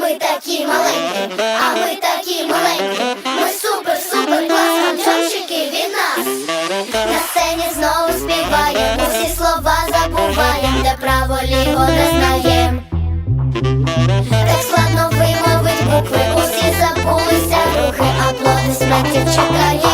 ми такі маленькі, а ми такі маленькі. Ми супер, супер клас, гамчончики від нас. На сцені знову співаємо, усі слова забуваємо, де право ліво не знаєм. Так складно вимовить букви, усі забулися рухи, аплодисментів чекає.